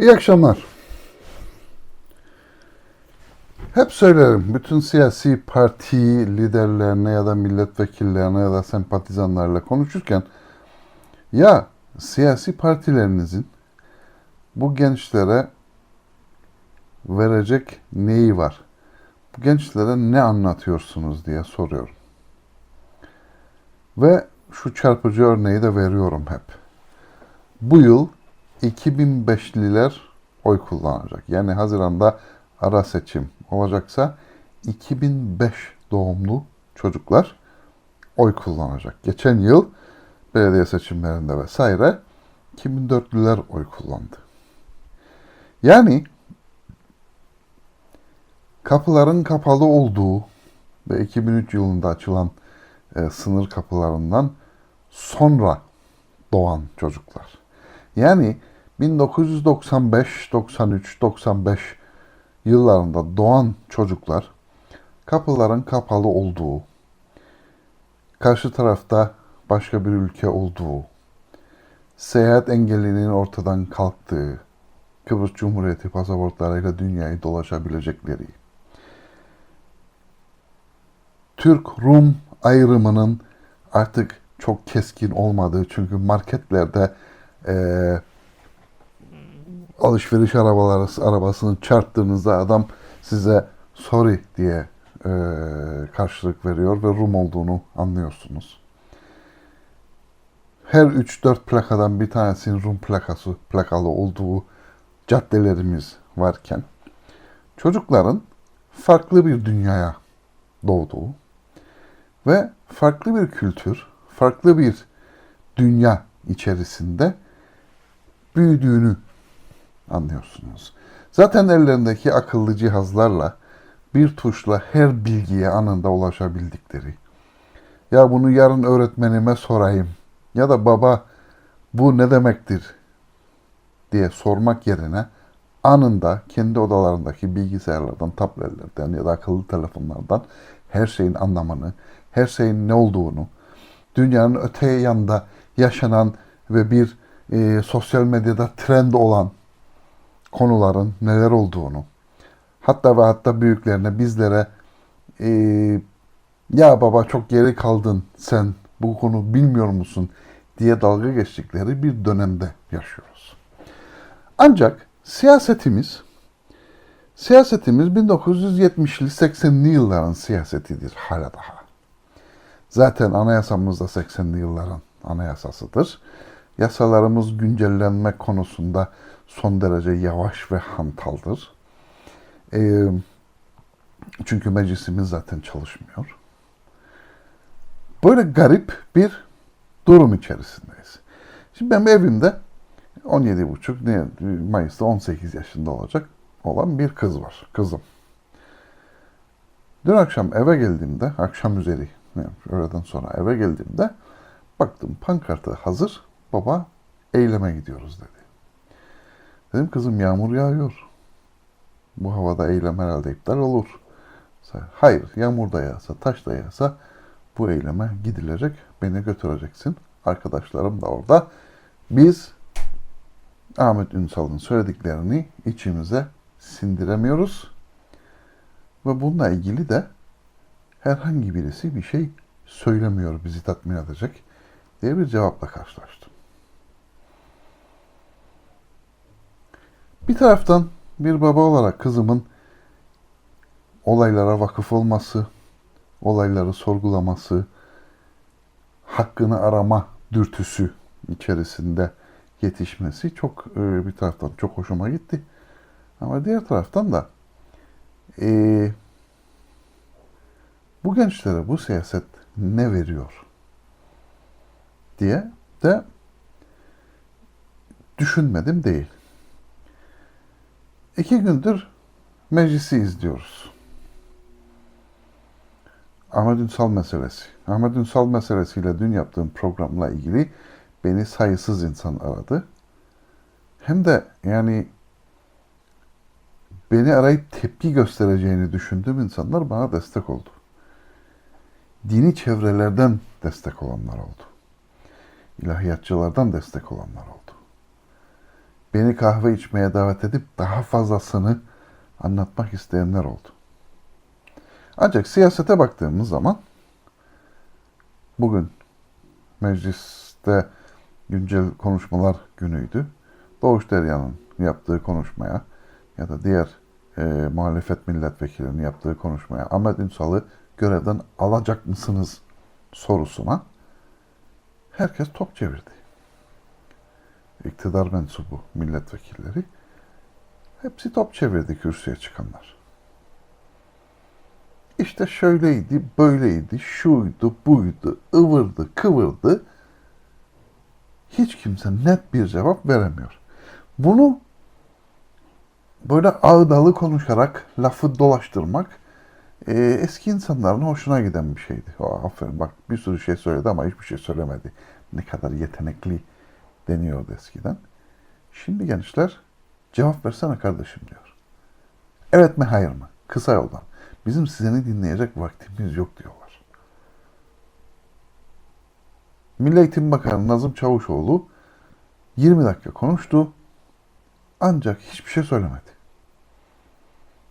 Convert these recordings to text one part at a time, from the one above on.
İyi akşamlar. Hep söylerim bütün siyasi parti liderlerine ya da milletvekillerine ya da sempatizanlarla konuşurken ya siyasi partilerinizin bu gençlere verecek neyi var? Bu gençlere ne anlatıyorsunuz diye soruyorum. Ve şu çarpıcı örneği de veriyorum hep. Bu yıl 2005'liler oy kullanacak. Yani Haziran'da ara seçim olacaksa 2005 doğumlu çocuklar oy kullanacak. Geçen yıl belediye seçimlerinde vesaire 2004'lüler oy kullandı. Yani kapıların kapalı olduğu ve 2003 yılında açılan e, sınır kapılarından sonra doğan çocuklar. Yani 1995, 93, 95 yıllarında doğan çocuklar kapıların kapalı olduğu, karşı tarafta başka bir ülke olduğu, seyahat engelinin ortadan kalktığı, Kıbrıs Cumhuriyeti pasaportlarıyla dünyayı dolaşabilecekleri, Türk-Rum ayrımının artık çok keskin olmadığı çünkü marketlerde eee alışveriş arabaları arabasını çarptığınızda adam size sorry diye e, karşılık veriyor ve Rum olduğunu anlıyorsunuz. Her 3-4 plakadan bir tanesinin Rum plakası plakalı olduğu caddelerimiz varken çocukların farklı bir dünyaya doğduğu ve farklı bir kültür, farklı bir dünya içerisinde büyüdüğünü anlıyorsunuz. Zaten ellerindeki akıllı cihazlarla bir tuşla her bilgiye anında ulaşabildikleri. Ya bunu yarın öğretmenime sorayım ya da baba bu ne demektir diye sormak yerine anında kendi odalarındaki bilgisayarlardan, tabletlerden ya da akıllı telefonlardan her şeyin anlamını, her şeyin ne olduğunu, dünyanın öte yanda yaşanan ve bir e, sosyal medyada trend olan konuların neler olduğunu, hatta ve hatta büyüklerine bizlere e, ya baba çok geri kaldın sen bu konu bilmiyor musun diye dalga geçtikleri bir dönemde yaşıyoruz. Ancak siyasetimiz siyasetimiz 1970'li 80'li yılların siyasetidir hala daha. Zaten anayasamız da 80'li yılların anayasasıdır. Yasalarımız güncellenme konusunda son derece yavaş ve hantaldır. E, çünkü meclisimiz zaten çalışmıyor. Böyle garip bir durum içerisindeyiz. Şimdi benim evimde 17,5 ne Mayıs'ta 18 yaşında olacak olan bir kız var. Kızım. Dün akşam eve geldiğimde, akşam üzeri, yani öğleden sonra eve geldiğimde baktım pankartı hazır. Baba eyleme gidiyoruz dedi. Dedim kızım yağmur yağıyor. Bu havada eylem herhalde iptal olur. Hayır yağmur da yağsa, taş da yağsa bu eyleme gidilecek. Beni götüreceksin. Arkadaşlarım da orada. Biz Ahmet Ünsal'ın söylediklerini içimize sindiremiyoruz. Ve bununla ilgili de herhangi birisi bir şey söylemiyor bizi tatmin edecek diye bir cevapla karşılaştım. Bir taraftan bir baba olarak kızımın olaylara vakıf olması, olayları sorgulaması, hakkını arama dürtüsü içerisinde yetişmesi çok e, bir taraftan çok hoşuma gitti. Ama diğer taraftan da e, bu gençlere bu siyaset ne veriyor diye de düşünmedim değil. İki gündür meclisi izliyoruz. Ahmet Ünsal meselesi. Ahmet Ünsal meselesiyle dün yaptığım programla ilgili beni sayısız insan aradı. Hem de yani beni arayıp tepki göstereceğini düşündüğüm insanlar bana destek oldu. Dini çevrelerden destek olanlar oldu. İlahiyatçılardan destek olanlar oldu. Beni kahve içmeye davet edip daha fazlasını anlatmak isteyenler oldu. Ancak siyasete baktığımız zaman bugün mecliste güncel konuşmalar günüydü. Doğuş Derya'nın yaptığı konuşmaya ya da diğer e, muhalefet milletvekillerinin yaptığı konuşmaya Ahmet Ünsal'ı görevden alacak mısınız sorusuna herkes top çevirdi. İktidar mensubu milletvekilleri hepsi top çevirdi kürsüye çıkanlar. İşte şöyleydi, böyleydi, şuydu, buydu, ıvırdı, kıvırdı. Hiç kimse net bir cevap veremiyor. Bunu böyle ağdalı konuşarak lafı dolaştırmak e, eski insanların hoşuna giden bir şeydi. O, aferin bak bir sürü şey söyledi ama hiçbir şey söylemedi. Ne kadar yetenekli deniyordu eskiden. Şimdi gençler cevap versene kardeşim diyor. Evet mi hayır mı? Kısa yoldan. Bizim sizini dinleyecek vaktimiz yok diyorlar. Milli Eğitim Bakanı Nazım Çavuşoğlu 20 dakika konuştu. Ancak hiçbir şey söylemedi.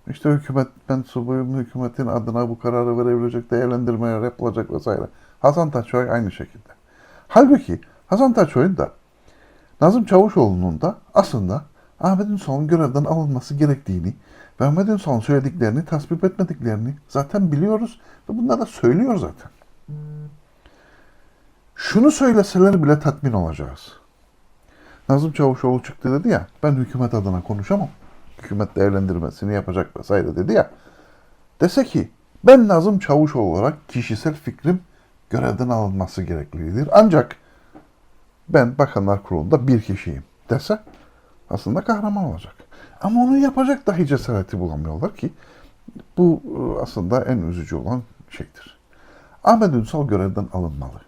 İşte hükümet mensubuyum, hükümetin adına bu kararı verebilecek değerlendirmeler yapılacak vesaire. Hasan Taçoy aynı şekilde. Halbuki Hasan Taçoy'un da Nazım Çavuşoğlu'nun da aslında Ahmet Ünsal'ın görevden alınması gerektiğini ve Ahmet Ünsal'ın söylediklerini tasvip etmediklerini zaten biliyoruz ve bunlar da söylüyor zaten. Şunu söyleseler bile tatmin olacağız. Nazım Çavuşoğlu çıktı dedi ya, ben hükümet adına konuşamam. Hükümet değerlendirmesini yapacak vesaire dedi ya. Dese ki, ben Nazım Çavuşoğlu olarak kişisel fikrim görevden alınması gereklidir. Ancak ben Bakanlar Kurulu'nda bir kişiyim dese aslında kahraman olacak. Ama onu yapacak dahi cesareti bulamıyorlar ki bu e, aslında en üzücü olan şeydir. Ahmet Ünsal görevden alınmalı.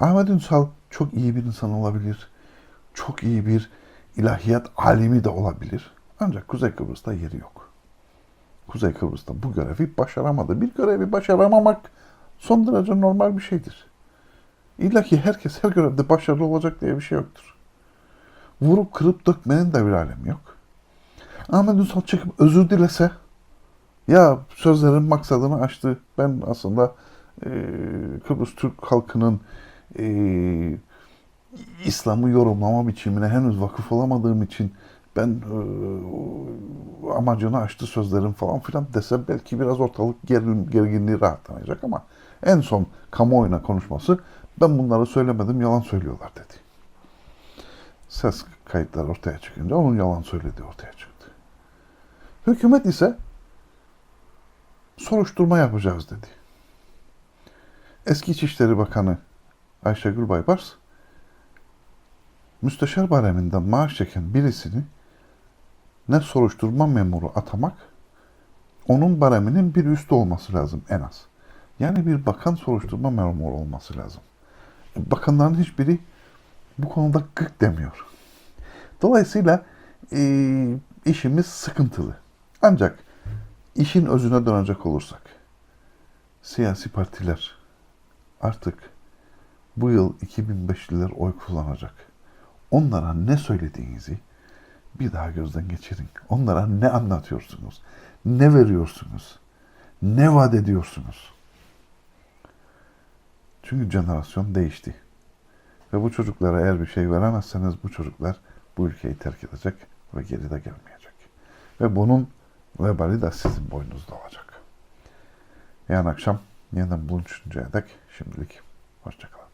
Ahmet Ünsal çok iyi bir insan olabilir. Çok iyi bir ilahiyat alimi de olabilir. Ancak Kuzey Kıbrıs'ta yeri yok. Kuzey Kıbrıs'ta bu görevi başaramadı. Bir görevi başaramamak son derece normal bir şeydir. İlla ki herkes her görevde başarılı olacak diye bir şey yoktur. Vurup kırıp dökmenin de bir alemi yok. Ahmet Ünsal çıkıp özür dilese ya sözlerin maksadını aştı. Ben aslında e, Kıbrıs Türk halkının e, İslam'ı yorumlama biçimine henüz vakıf olamadığım için ben e, amacını aştı sözlerim falan filan dese belki biraz ortalık gerin, gerginliği rahatlanacak ama en son kamuoyuna konuşması ben bunları söylemedim yalan söylüyorlar dedi. Ses kayıtları ortaya çıkınca onun yalan söylediği ortaya çıktı. Hükümet ise soruşturma yapacağız dedi. Eski İçişleri Bakanı Ayşegül Baybars müsteşar bareminden maaş çeken birisini ne soruşturma memuru atamak, onun bareminin bir üstü olması lazım en az. Yani bir bakan soruşturma memuru olması lazım. Bakanların hiçbiri bu konuda gık demiyor. Dolayısıyla e, işimiz sıkıntılı. Ancak işin özüne dönecek olursak, siyasi partiler artık bu yıl 2005'liler oy kullanacak. Onlara ne söylediğinizi bir daha gözden geçirin. Onlara ne anlatıyorsunuz? Ne veriyorsunuz? Ne vaat ediyorsunuz? Çünkü jenerasyon değişti. Ve bu çocuklara eğer bir şey veremezseniz bu çocuklar bu ülkeyi terk edecek ve geri de gelmeyecek. Ve bunun vebali de sizin boynunuzda olacak. Yarın akşam yeniden buluşuncaya dek şimdilik hoşçakalın.